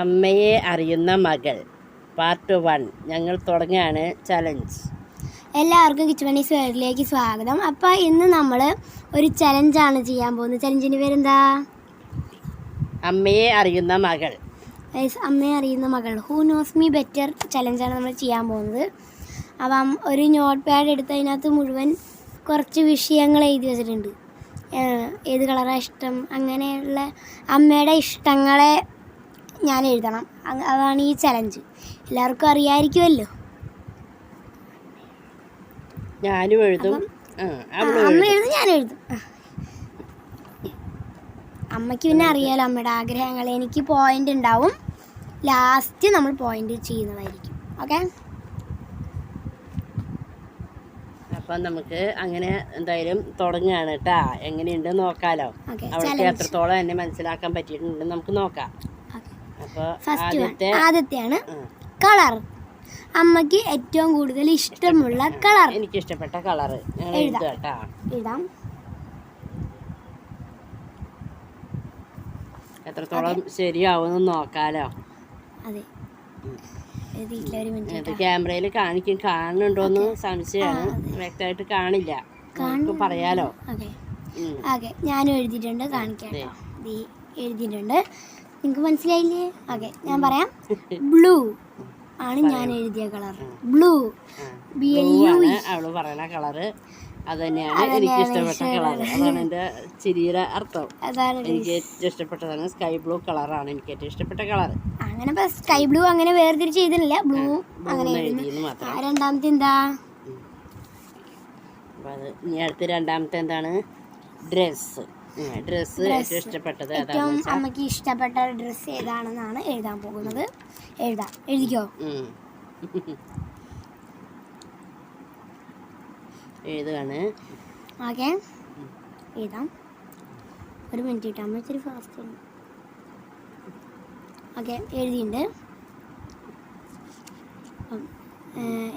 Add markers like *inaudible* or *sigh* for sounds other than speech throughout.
അമ്മയെ അറിയുന്ന മകൾ. പാർട്ട് വൺ ഞങ്ങൾ തുടങ്ങുകയാണ് ചലഞ്ച് എല്ലാവർക്കും കിച്ചുമണീസ് വേൾഡിലേക്ക് സ്വാഗതം. അപ്പോൾ ഇന്ന് നമ്മൾ ഒരു ചലഞ്ചാണ് ചെയ്യാൻ പോകുന്നത്. ചലഞ്ചിന്റെ പേരെന്താ? അമ്മയെ അറിയുന്ന മകൾ. അമ്മയെ അറിയുന്ന മകൾ. ഹൂ നോസ് മീ ബെറ്റർ ചലഞ്ചാണ് നമ്മൾ ചെയ്യാൻ പോകുന്നത്. അപ്പം ഒരു നോട്ട് പാഡ് എടുത്ത് അതിനകത്ത് മുഴുവൻ കുറച്ച് വിഷയങ്ങൾ എഴുതി വെച്ചിട്ടുണ്ട്. ഏത് കളറാണ് ഇഷ്ടം? അങ്ങനെയുള്ള അമ്മയുടെ ഇഷ്ടങ്ങളെ ഞാൻ എഴുതണം അതാണ് ഈ ചലഞ്ച് എല്ലാവർക്കും അറിയാമായിരിക്കുമല്ലോ ഞാനും എഴുതും. അമ്മ എഴുതും. ഞാൻ എഴുതും. അമ്മയ്ക്ക് പിന്നെ അറിയാലോ അമ്മയുടെ ആഗ്രഹങ്ങൾ എനിക്ക് പോയിന്റ് ഉണ്ടാവും. ലാസ്റ്റ് നമ്മൾ പോയിന്റ് ചെയ്യുന്നതായിരിക്കും. ഓക്കെ അപ്പം നമുക്ക് അങ്ങനെ എന്തായാലും തുടങ്ങുകയാണ് കേട്ടാ എങ്ങനെയുണ്ട് നോക്കാലോ. അവൾക്ക് എത്രത്തോളം എന്നെ മനസ്സിലാക്കാൻ പറ്റിയിട്ടുണ്ട് നമുക്ക് നോക്കാം. ഫസ്റ്റ് ആദ്യത്തെയാണ് കളർ. അമ്മയ്ക്ക് ഏറ്റവും കൂടുതൽ ഇഷ്ടമുള്ള കളർ. എനിക്ക് ഇഷ്ടപ്പെട്ട കളർ ഇടാം എഴുതാം. എത്രത്തോളം ശരിയാവുമെന്ന് നോക്കാലോ. അതെ. ക്യാമറയിൽ കാണിക്കും. കാണുന്നുണ്ടോന്ന് സംശയമാണ്. വ്യക്തമായിട്ട് കാണില്ല. പറയാലോ. ഓക്കെ ഞാനും എഴുതിയിട്ടുണ്ട്. കാണിക്കാം എഴുതിയിട്ടുണ്ട്. നിങ്ങൾക്ക് മനസ്സിലായില്ലേ? ഓക്കെ ഞാൻ പറയാം. ബ്ലൂ ആണ് ഞാൻ എഴുതിയ colour. Blue. B L U അവൾ പറയണ കളറ്. അത് തന്നെയാണ് എനിക്ക് ഇഷ്ടപ്പെട്ട കളർ അതാണ് എന്റെ ചിരിയുടെ അർത്ഥം. എനിക്ക് ഏറ്റവും ഇഷ്ടപ്പെട്ടതാണ് സ്കൈ ബ്ലൂ കളറാണ് എനിക്ക് ഏറ്റവും ഇഷ്ടപ്പെട്ട കളർ അങ്ങനെ സ്കൈ ബ്ലൂ അങ്ങനെ വേർതിരിച്ച് എഴുതുന്നില്ല. ബ്ലൂ അങ്ങനെ രണ്ടാമത്തെ എന്താ? അപ്പം അത് ഇനി അടുത്ത രണ്ടാമത്തെ എന്താണ്? ഡ്രസ്സ്. ഡ്രസ്സ് ഏറ്റവും ഇഷ്ടപ്പെട്ടത് ഏറ്റവും അമ്മയ്ക്ക് ഇഷ്ടപ്പെട്ട ഡ്രസ്സ് ഏതാണെന്നാണ് എഴുതാൻ പോകുന്നത്. എഴുതാം. എഴുതിക്കോ. എഴുതുകയാണ് ഓക്കെ എഴുതാം. ഒരു മിനിറ്റ് കിട്ടാം അമ്മ ഇച്ചിരി ഫാസ്റ്റ് ഓക്കെ എഴുതിയിട്ടുണ്ട്.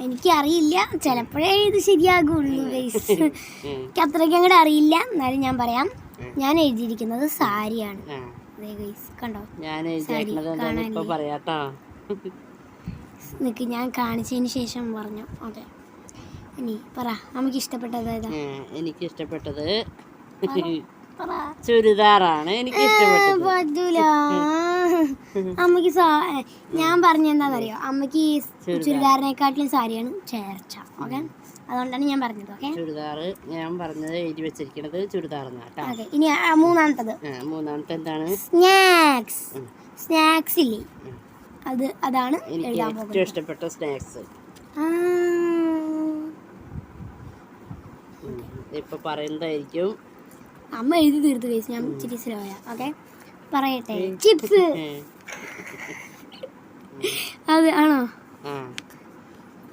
എനിക്ക് അറിയില്ല എനിക്കറിയില്ല. ചിലപ്പോഴേ ഇത് ശരിയാകുള്ളൂ. എനിക്ക് *laughs* അത്രയ്ക്ക് അങ്ങോട്ട് അറിയില്ല. എന്നാലും ഞാൻ പറയാം. ഞാൻ എഴുതിയിരിക്കുന്നത് സാരിയാണ്. അതെ കണ്ടോ? ഞാൻ എഴുതിയേക്കണത് എന്താണെന്ന് പറയാട്ടോ? നിക്ക് ഞാൻ കാണിച്ചതിന് ശേഷം പറഞ്ഞു. ഓക്കെ. ഇനി പറ നമുക്ക് ഇഷ്ടപ്പെട്ടത് ഏതാ? എനിക്ക് ഇഷ്ടപ്പെട്ടത് *laughs* ചുരിദാറാണ് എനിക്ക് പറ്റൂല *laughs* അമ്മയ്ക്ക് ഞാൻ പറഞ്ഞെന്താന്നറിയോ അമ്മയ്ക്ക് ചുരിദാറിനെക്കാട്ടിലും സാരിയാണ് ചേർച്ച. ഓക്കെ? അതുകൊണ്ടാണ് ഞാൻ പറഞ്ഞത് ഓക്കെ? ചുരിദാറ് ഞാൻ പറഞ്ഞത് എഴുതി വെച്ചിരിക്കണത് ചുരിദാർ ഇനി മൂന്നാമത്തത്. മൂന്നാമത്തെ എന്താണ്? സ്നാക്സ്. സ്നാക്സ് ഇല്ലേ? അത് അതാണ് എനിക്ക് ഏറ്റവും ഇഷ്ടപ്പെട്ട സ്നാക്സ്. ഇപ്പൊ പറയുന്നതായിരിക്കും. അമ്മ എഴുതി തീർത്തു കഴിച്ചു ഞാൻ ഇച്ചിരി ഓക്കെ? പറയട്ടെ. ചിപ്സ്. അത് ആണോ?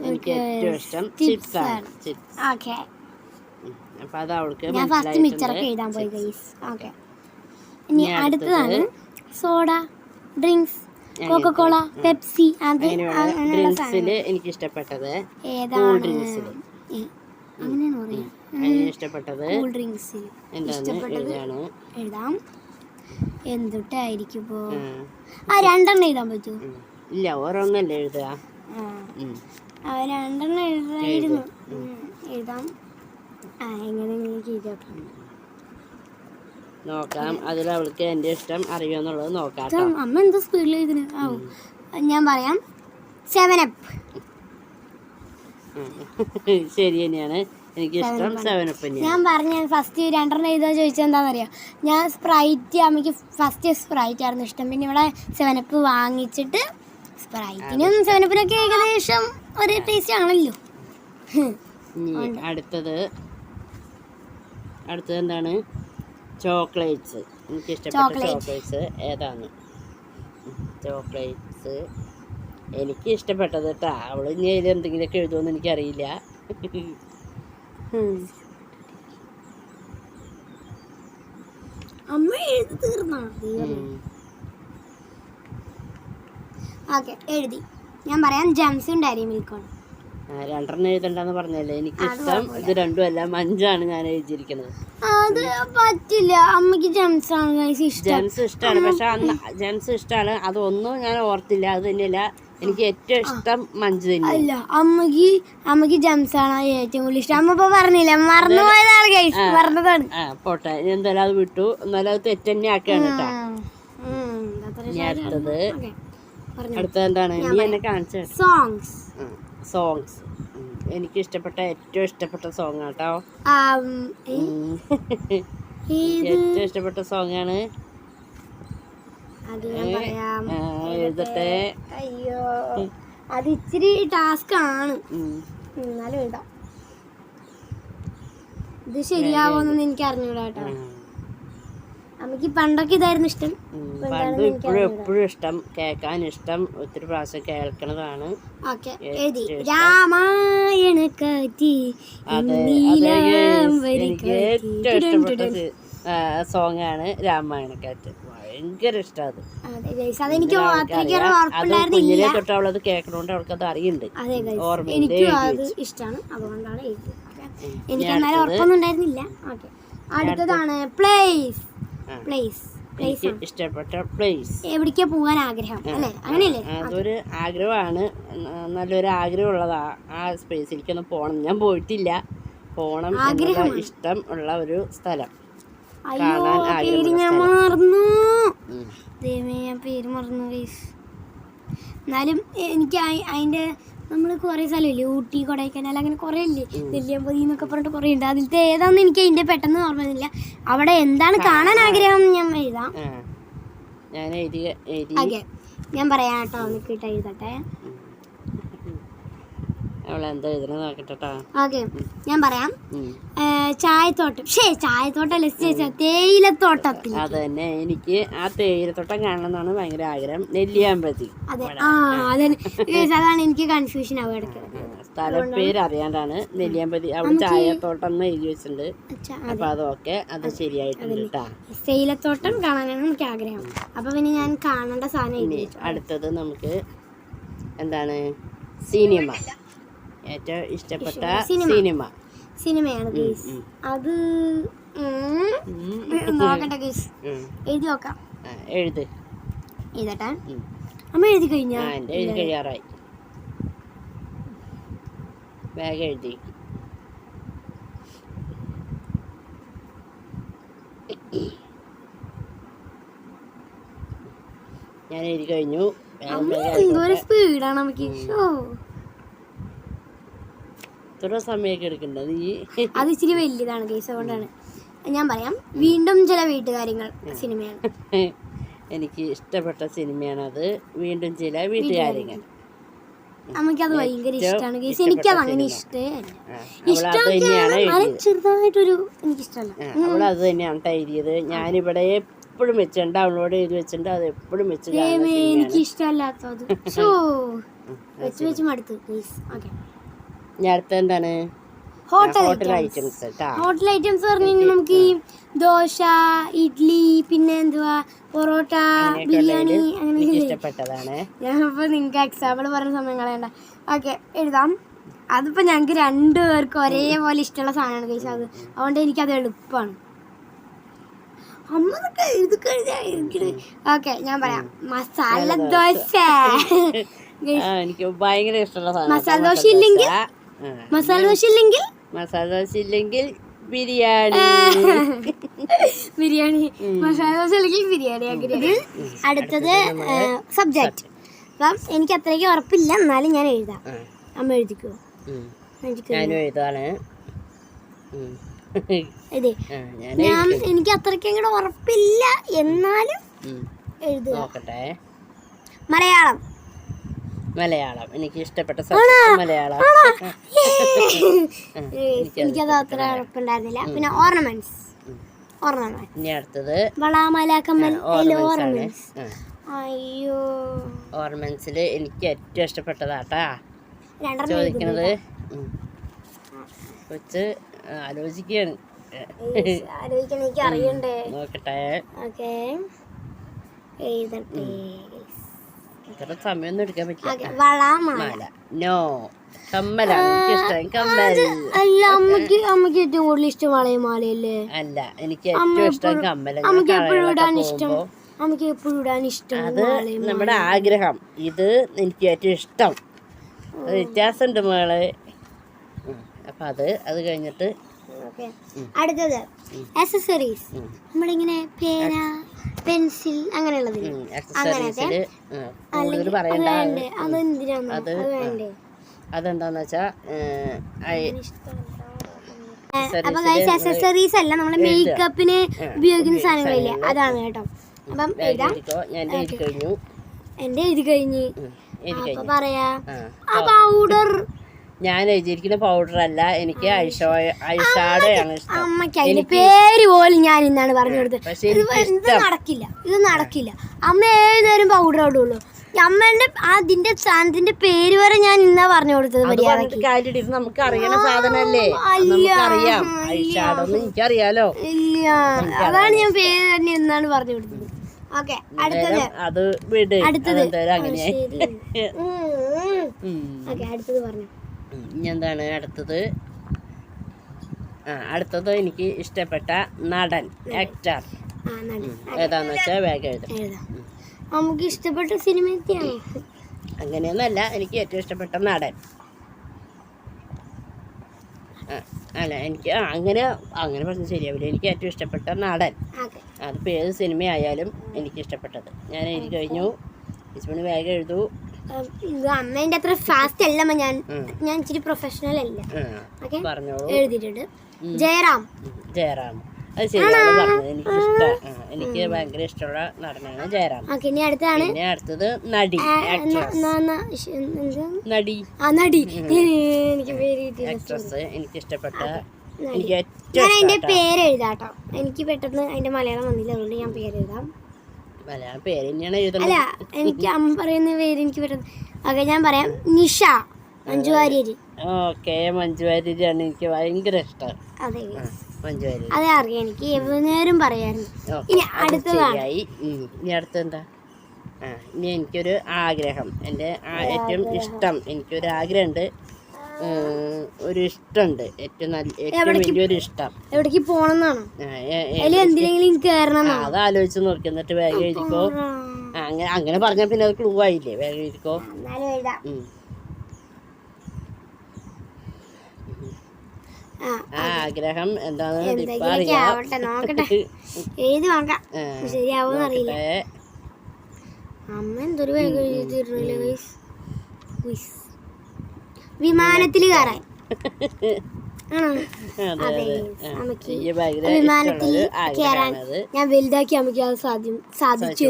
എനിക്ക് ഏറ്റവും ഇഷ്ടം ചിപ്സ് ആണ്. ചിപ്സ് ഓക്കെ അപ്പൊ അത് അവൾക്ക് ഞാൻ ഫസ്റ്റ് മിച്ചറൊക്കെ എഴുതാൻ പോയി ഗൈസ് ഓക്കെ ഇനി അടുത്തതാണ് സോഡ ഡ്രിങ്ക്സ് കോക്കക്കോള പെപ്സി അത് എനിക്ക് ഇഷ്ടപ്പെട്ടത് ഡ്രിങ്ക്സിൽ അങ്ങനെയാണോ അതിന് ഇഷ്ടപ്പെട്ടത് കൂൾ ഡ്രിങ്ക്സിൽ എഴുതാണ്? എഴുതാം. എന്തുട്ടായിരിക്കും. ആ രണ്ടെണ്ണം എഴുതാൻ പറ്റുമോ. ഇല്ല ഓരോന്നല്ലേ എഴുതുക. രണ്ടെണ്ണം എഴുതായിരുന്നു എഴുതാം. ആ എങ്ങനെയെങ്കിലും ചെയ്തോട്ടെ നോക്കാം. അതിൽ അവൾക്ക് എന്റെ ഇഷ്ടം അറിയുമെന്നുള്ളത് നോക്കാം അമ്മ എന്താ സ്പീഡിൽ ഇതിന് ഞാൻ പറയാം. സെവൻ അപ്പ് ശരി തന്നെയാണ്. എനിക്ക് ഇഷ്ടം സെവനപ്പ് തന്നെയാണ്. ഞാൻ പറഞ്ഞ ഫസ്റ്റ് രണ്ടെണ്ണം എഴുതാ ചോദിച്ചത് എന്താണെന്നറിയാം ഞാൻ സ്പ്രൈറ്റ് അമ്മയ്ക്ക് ഫസ്റ്റ് സ്പ്രൈറ്റ് ആയിരുന്നു ഇഷ്ടം. പിന്നെ ഇവിടെ സെവൻ അപ്പ് വാങ്ങിച്ചിട്ട് സ്പ്രൈറ്റിനും സെവൻ അപ്പിനൊക്കെ ഏകദേശം ഒരു ടേസ്റ്റ് ആണല്ലോ. അടുത്തത്. അടുത്തത് എന്താണ്? ചോക്ലേറ്റ്സ്. എനിക്ക് ഇഷ്ടപ്പെട്ട. ചോക്ലേറ്റ്സ് ഏതാണ്? ചോക്ലേറ്റ്സ്. എനിക്ക് ഇഷ്ടപ്പെട്ടത് കേട്ടാ അവൾ ഇനി അതിൽ എന്തെങ്കിലുമൊക്കെ എഴുതുമെന്ന് എനിക്കറിയില്ല. അമ്മ എഴുതി തീർന്നാ. ഓക്കെ എഴുതി. ഞാൻ പറയാം ജംസും ഡയറി മിൽക്കും രണ്ടെണ്ണം എഴുതണ്ടെന്ന് പറഞ്ഞല്ലേ? എനിക്ക് ഇഷ്ടം ഇത് രണ്ടും അല്ല മഞ്ചാണ് ഞാൻ എഴുതിയിരിക്കുന്നത് അത് പറ്റില്ല. അമ്മയ്ക്ക് ജംസ് ആണ് ഗൈസ് ഇഷ്ടം. ജെംസ് ഇഷ്ടമാണ്. പക്ഷെ അന്ന് ജെംസ് ഇഷ്ടമാണ്. അതൊന്നും ഞാൻ ഓർത്തില്ല. അത് തന്നെയല്ല. എനിക്ക് ഏറ്റവും ഇഷ്ടം മഞ്ച് തന്നെ അല്ല അമ്മയ്ക്ക് അമ്മയ്ക്ക് ജംസ് ആണ് ഏറ്റവും കൂടുതൽ ഇഷ്ടം. അമ്മ ഇപ്പൊ പറഞ്ഞില്ല? മറന്നു പോയതാണ് ഗൈസ് മറന്നതാണ്. ആ പോട്ടെ. എന്തായാലും അത് വിട്ടു. എന്നാലും അത് തെറ്റന്നെ ആക്കിയാണ് ആക്കുകയാണ് കേട്ടോ. ഉം, ഇനി അടുത്തത്. Okay. അടുത്തത് എന്താണ്? നീ എന്നെ കാണിച്ചു സോങ്സ് സോങ്സ് എനിക്ക് ഇഷ്ടപ്പെട്ട ഏറ്റവും ഇഷ്ടപ്പെട്ട സോങ് കേട്ടോ. ഏറ്റവും ഇഷ്ടപ്പെട്ട സോങ് ആണ്. എഴുതട്ടെ. അയ്യോ. അത് ഇച്ചിരി ടാസ്ക് ആണ്. എന്നാലും എഴുതാം. ഇത് ശരിയാവോന്നൊന്നും എനിക്ക് അറിഞ്ഞൂടാ കേട്ടോ. അമ്മയ്ക്ക് പണ്ടൊക്കെ ഇതായിരുന്നു ഇഷ്ടം. പണ്ടും ഇപ്പോഴും എപ്പോഴും ഇഷ്ടം കേൾക്കാൻ ഇഷ്ടം ഒത്തിരി പ്രാവശ്യം കേൾക്കണതാണ്. രാമായണ കാറ്റി ഏറ്റവും ഇഷ്ടപ്പെട്ട സോങ് ആണ് രാമായണക്കാറ്റ് ഭയങ്കര ഇഷ്ടം അത്. അതെ ഗൈസ് അതെനിക്ക് അത്രയ്ക്ക് അത് ഉറപ്പുണ്ടായിരുന്നില്ല. കുഞ്ഞിലെ തൊട്ട് അവളത് കേൾക്കണോണ്ട് അവൾക്ക് അത് ഗൈസ് ഓർമ്മയുണ്ട്. ഇഷ്ടമാണ് അതുകൊണ്ടാണ്. എനിക്ക് ഉറപ്പൊന്നും ഉണ്ടായിരുന്നില്ല. ഓക്കെ അടുത്തതാണ്. പ്ലേസ്. പ്ലേസ് എനിക്ക് ഇഷ്ടപ്പെട്ട പ്ലേസ് എവിടേക്കാ പോകാൻ ആഗ്രഹം? അല്ലേ? അങ്ങനെയല്ലേ? അതൊരു ആഗ്രഹമാണ്. നല്ലൊരു ആഗ്രഹമുള്ളതാ. ആ സ്പേസിലേക്കൊന്ന് പോകണം ഞാൻ പോയിട്ടില്ല. പോകണം ആഗ്രഹം ഇഷ്ടം ഉള്ള ഒരു സ്ഥലം. അയ്യോ കാണാൻ പേര് ഞാൻ മറന്നു. ദൈവമേ ഞാൻ പേര് മറന്നു എന്നാലും എനിക്ക് അതിന്റെ നമ്മൾ കുറേ സ്ഥലമില്ലേ? ഊട്ടി കൊടൈക്കനാൽ അങ്ങനെ കുറേ ഇല്ലേ നെല്ലിയമ്പതി എന്നൊക്കെ പറഞ്ഞിട്ട് കുറേ ഉണ്ട് അതിലത്തെ ഏതാന്ന് എനിക്ക് അതിന്റെ പെട്ടെന്ന് ഓർമ്മയില്ല. അവിടെ എന്താണ് കാണാൻ ആഗ്രഹം ഞാൻ എഴുതാം. ഞാൻ എഴുതി ഓക്കെ. ഞാൻ പറയാം കേട്ടോ. നിൽക്കിട്ട് എഴുതട്ടെ. അവളെന്താ എഴുതണം നോക്കട്ടെ. ഓക്കെ. ഞാൻ പറയാം. ചായത്തോട്ടം. ഷേ ചായത്തോട്ടം തേയിലത്തോട്ടത്തിൽ. അത് തന്നെ എനിക്ക് ആ തേയിലത്തോട്ടം കാണണം എന്നാണ് ഭയങ്കര ആഗ്രഹം. നെല്ലിയാമ്പതി അതെ. ആ അതെ അതാണ് എനിക്ക് കൺഫ്യൂഷൻ ആവുക ഇടയ്ക്ക്. സ്ഥലം പേര് അറിയാണ്ടാണ് നെല്ലിയാമ്പതി അവിടെ ചായത്തോട്ടം എന്ന് എഴുതി വെച്ചിട്ടുണ്ട്. അപ്പൊ അതൊക്കെ അത് ശരിയായിട്ടുണ്ട് കേട്ടാ തേയിലത്തോട്ടം കാണാനാണ് എനിക്ക് ആഗ്രഹം. അപ്പൊ പിന്നെ ഞാൻ കാണേണ്ട സാധനം അടുത്തത് നമുക്ക് എന്താണ്? സിനിമ. ഏറ്റവും ഇഷ്ടപ്പെട്ട സിനിമ. സിനിമയാണ് ഗീസ് അത്. നോക്കട്ടെ ഗീസ് എഴുതി നോക്കാം. എഴുത്. എഴുതട്ടെ. അമ്മ എഴുതി കഴിഞ്ഞാ? എഴുതി കഴിയാറായി. ബാഗ് എഴുതി. ഞാൻ എഴുതി കഴിഞ്ഞു. സ്പീഡാണ് നമുക്ക് ഷോ ഇത്ര സമയമൊക്കെ എടുക്കണ്ട നീ? അത് ഇച്ചിരി വലിയതാണ് കേസ് അതുകൊണ്ടാണ്. ഞാൻ പറയാം വീണ്ടും ചില വീട്ടുകാര്യങ്ങൾ സിനിമയാണ്. എനിക്ക് ഇഷ്ടപ്പെട്ട സിനിമയാണ് അത്. വീണ്ടും ചില വീട്ടുകാര്യങ്ങൾ. നമുക്കത് ഭയങ്കര ഇഷ്ടമാണ് കേസ് എനിക്കത് അങ്ങനെ ഇഷ്ടമേ ചെറുതായിട്ടൊരു എനിക്കിഷ്ടമല്ല. അവൾ അത് തന്നെയാണ് എഴുതിയത്. ഞാനിവിടെ എപ്പോഴും വെച്ചിട്ടുണ്ട് അവളോട് എഴുതി വെച്ചിട്ടുണ്ട് അത് എപ്പോഴും വെച്ച് എനിക്ക് ഇഷ്ടമല്ലാത്തത് *laughs* വെച്ച് വെച്ച് മടുത്തു പ്ലീസ് ഓക്കെ. അടുത്ത എന്താണ്? ഹോട്ടൽ ഐറ്റംസ് ഹോട്ടൽ ഐറ്റംസ് പറഞ്ഞു നമുക്ക് ഈ ദോശ ഇഡ്ലി പിന്നെ എന്തുവാ പൊറോട്ട ബിരിയാണി അങ്ങനെ ഞാനിപ്പോ ഇഷ്ടപ്പെട്ടതാണ്. ഞാൻ ഇപ്പൊ നിങ്ങൾക്ക് എക്സാമ്പിൾ പറഞ്ഞ സമയം കളയണ്ട. ഓക്കെ എഴുതാം. അതിപ്പോ ഞങ്ങൾക്ക് രണ്ടുപേർക്കും ഒരേപോലെ ഇഷ്ടമുള്ള സാധനമാണ് കഴിച്ചത് അത് അതുകൊണ്ട് എനിക്കത് എളുപ്പമാണ്. അമ്മതൊക്കെ എഴുതി കഴിഞ്ഞാൽ ഓക്കെ ഞാൻ പറയാം. മസാല ദോശ. *laughs* എനിക്ക് ഭയങ്കര ഇഷ്ടമുള്ള മസാല ദോശ ഇല്ലെങ്കിൽ മസാല ദോശ ഇല്ലെങ്കിൽ മസാല ദോശ ഇല്ലെങ്കിൽ ബിരിയാണി. *laughs* ബിരിയാണി മസാല ദോശ അല്ലെങ്കിൽ ബിരിയാണി. ആഗ്രഹം അടുത്തത് സബ്ജക്റ്റ് അപ്പം എനിക്ക് അത്രയ്ക്ക് ഉറപ്പില്ല എന്നാലും ഞാൻ എഴുതാം. അമ്മ എഴുതിക്കോ? ഞാനും എഴുതാണ്. ഞാൻ എനിക്ക് അത്രയ്ക്ക് അങ്ങോട്ട് ഉറപ്പില്ല എന്നാലും. എഴുതുക. നോക്കട്ടെ. മലയാളം. മലയാളം. എനിക്ക് ഇഷ്ടപ്പെട്ട സബ്ജക്ട് മലയാളം. എനിക്കത് അത്ര ഉറപ്പുണ്ടായിരുന്നില്ല. പിന്നെ ഓർണമെന്റ്സ്. ഓർണമെന്റ് ഇനി അടുത്തത് വളാമല കമ്മൽ ഓർണമെന്റ്സ് അയ്യോ. ഓർണമെന്റ്സിൽ എനിക്ക് ഏറ്റവും ഇഷ്ടപ്പെട്ടതാട്ടാ. ചോദിക്കണത്. കൊച്ച് ആലോചിക്കുകയാണ് ആലോചിക്കണം എനിക്ക് അറിയണ്ടേ? നോക്കട്ടെ. ഓക്കെ. എഴുതട്ടെ. ഇത്ര സമയമൊന്നും എടുക്കാൻ പറ്റില്ല. നോ കമ്മലാണ്. എനിക്ക് ഇഷ്ടം കമ്മൽ. അല്ല അമ്മയ്ക്ക് അമ്മയ്ക്ക് ഏറ്റവും കൂടുതൽ ഇഷ്ടം വളയും മാലയല്ലേ? അല്ല എനിക്ക് ഏറ്റവും ഇഷ്ടം കമ്മൽ അമ്മയ്ക്ക് എപ്പോഴും ഇടാൻ ഇഷ്ടം? അമ്മയ്ക്ക് എപ്പോഴും ഇടാൻ ഇഷ്ടം അത് നമ്മുടെ ആഗ്രഹം. ഇത് എനിക്ക് ഏറ്റവും ഇഷ്ടം. വ്യത്യാസമുണ്ട് ഉം. അപ്പൊ അത് അത് കഴിഞ്ഞിട്ട് അടുത്തത്. അക്സസറീസ് നമ്മളിങ്ങനെ പേന പെൻസിൽ അങ്ങനെയുള്ളതില്ല? അങ്ങനത്തെ അത് അതെന്താന്ന് വെച്ചാ അപ്പൊ അക്സസറീസ് അല്ല നമ്മളെ മേക്കപ്പിന് ഉപയോഗിക്കുന്ന സാധനങ്ങളില്ലേ? അതാണ് കേട്ടോ. അപ്പം എന്റെ എഴുതി കഴിഞ്ഞ്. പറയാ. ആ പൗഡർ ഞാൻ എഴുതിയിരിക്കുന്ന പൗഡർ അല്ല എനിക്ക് ഐഷോ ഐഷാഡോയാണ് ഇഷ്ടം. അമ്മയ്ക്ക് അതിന്റെ പേര് പോലും ഞാൻ ഇന്നാണ് പറഞ്ഞു കൊടുത്തത്. പക്ഷെ ഇത് എനിക്ക് ഇത് നടക്കില്ല ഇത് നടക്കില്ല. അമ്മ ഏത് നേരം പൗഡർ ഇടുള്ളൂ. അമ്മേന്റെ അതിന്റെ സാധനത്തിന്റെ പേര് വരെ ഞാൻ ഇന്നാ പറഞ്ഞു കൊടുത്തത് അത് പറഞ്ഞിട്ട് കാര്യമില്ല ഇത് നമുക്ക് അറിയണ സാധനല്ലേ അത് നമുക്കറിയാം. ഐഷാഡോ എന്ന് എനിക്കറിയാലോ. ഇല്ല. അതാണ് ഞാൻ പേര് തന്നെ എന്നാണ് പറഞ്ഞു കൊടുത്തത്. ഓക്കെ അടുത്തത്. അത് വിട്. അടുത്തത്. അങ്ങനെ അങ്ങനെയായി. ഉം. ഓക്കെ അടുത്തത് പറഞ്ഞു. എന്താണ് അടുത്തത്? ആ അടുത്തത് എനിക്ക് ഇഷ്ടപ്പെട്ട നടൻ ആക്ടർ ഏതാന്ന് വെച്ചാൽ വേഗം എഴുതും. നമുക്ക് ഇഷ്ടപ്പെട്ട സിനിമ അങ്ങനെയൊന്നല്ല എനിക്ക് ഏറ്റവും ഇഷ്ടപ്പെട്ട നടൻ. അല്ല എനിക്ക് അങ്ങനെ അങ്ങനെ പറഞ്ഞാൽ ശരിയാവില്ല. എനിക്ക് ഏറ്റവും ഇഷ്ടപ്പെട്ട നടൻ. അതിപ്പോൾ ഏത് സിനിമയായാലും എനിക്ക് ഇഷ്ടപ്പെട്ടത്. ഞാൻ എഴുതി കഴിഞ്ഞു. ഇസ്മണി വേഗം എഴുതൂ. അമ്മേന്റെ അത്ര ഫാസ്റ്റ് അല്ല ഞാൻ ഞാൻ ഇച്ചിരി പ്രൊഫഷണൽ അല്ല. ഓക്കെ എഴുതിയിട്ടുണ്ട്. ജയറാം. ജയറാം. അത് ശരിയാണ് പറഞ്ഞത്. എനിക്ക് ഇഷ്ടം. എനിക്ക് ഭയങ്കര ഇഷ്ടമുള്ള നടനാണ് ജയറാം. ഇനി അടുത്താണ്. പിന്നെ അടുത്തത് നടി നടി. നടി. എനിക്ക് പേര് ആക്ട്രസ് എനിക്ക് ഇഷ്ടപ്പെട്ട എനിക്ക് ഏറ്റവും ഞാൻ അതിന്റെ പേര് എഴുതാട്ടോ എനിക്ക് പെട്ടെന്ന് അതിന്റെ മലയാളം വന്നില്ല അതുകൊണ്ട് ഞാൻ പേര് എഴുതാം. അല്ല എനിക്ക് അമ്മ പറയുന്ന പേര് എനിക്ക് വരുന്നത് ഓക്കെ ഞാൻ പറയാം. നിഷ മഞ്ജുവാര്യരി ഓക്കെ മഞ്ജു ആണ് എനിക്ക് ഭയങ്കര ഇഷ്ടം. അതെ. അതെ അറിയാം. എനിക്ക് എവനേരം പറയായിരുന്നു. ഇനി അടുത്തതാണ്. ഇനി ആ ഇനി എനിക്കൊരു ആഗ്രഹം. എന്റെ ഏറ്റവും ഇഷ്ടം എനിക്കൊരു ആഗ്രഹമുണ്ട്. ഒരു ഇഷ്ടമുണ്ട് ഏറ്റവും നല്ല ഏറ്റവും വലിയൊരു ഇഷ്ടം. എവിടേക്ക് പോണെന്നാണോ? എന്തിനെങ്കിലും കയറണം അത് ആലോചിച്ച് നോക്കി. എന്നിട്ട് വേഗം എഴുതിക്കോ. അങ്ങനെ അങ്ങനെ പറഞ്ഞാൽ പിന്നെ അത് ക്ലൂ ആയില്ലേ? വേഗം എഴുതിക്കോ. ആഗ്രഹം എന്താണെന്ന് ഇപ്പൊ അറിയാം. അമ്മ എന്തൊരു വേഗം എഴുതി തരുന്നില്ല എനിക്ക് കയറാൻ. വിമാനത്തിൽ കയറാൻ ഞാൻ വലുതാക്കി അമ്മയ്ക്ക് അത് സാധ്യം സാധിച്ചു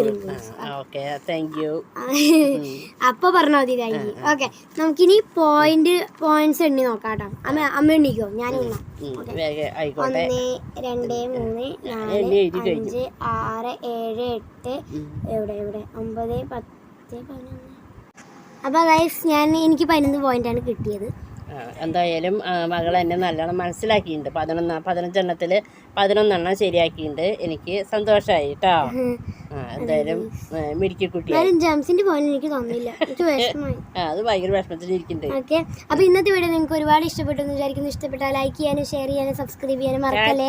അപ്പൊ പറഞ്ഞാൽ മതി താങ്ക് യു ഓക്കെ നമുക്കിനി പോയിന്റ് പോയിന്റ്സ് എണ്ണി നോക്കാം കേട്ടോ അമ്മ അമ്മ എണ്ണിക്കോ? ഞാൻ ഒന്ന് രണ്ട് മൂന്ന് നാല് അഞ്ച് ആറ് ഏഴ് എട്ട് എവിടെ എവിടെ? ഒമ്പത് പത്ത് പതിനൊന്ന് അപ്പൊ അതായത് ഞാൻ എനിക്ക് പതിനൊന്ന് പോയിന്റ് ആണ് കിട്ടിയത്. എന്തായാലും മകൾ എന്നെ നല്ലോണം മനസ്സിലാക്കിയിട്ടുണ്ട്. പതിനൊന്ന് പതിനഞ്ചെണ്ണത്തിൽ പതിനൊന്നെണ്ണം ശരിയാക്കിയിട്ടുണ്ട്. എനിക്ക് സന്തോഷമായി കേട്ടോ എന്തായാലും മിടുക്കി കുട്ടി എന്നാലും ജംസിന്റെ പോയിന്റ് എനിക്ക് തോന്നില്ല അത് ഭയങ്കര വിഷമത്തിലിരിക്കുന്നുണ്ട്. ഓക്കെ അപ്പൊ ഇന്നത്തെ വീഡിയോ നിങ്ങൾക്ക് ഒരുപാട് ഇഷ്ടപ്പെട്ടു എന്ന് വിചാരിക്കുന്നു. ഇഷ്ടപ്പെട്ടാൽ ലൈക്ക് ചെയ്യാനും ഷെയർ ചെയ്യാനും സബ്സ്ക്രൈബ് ചെയ്യാനും മറക്കല്ലേ.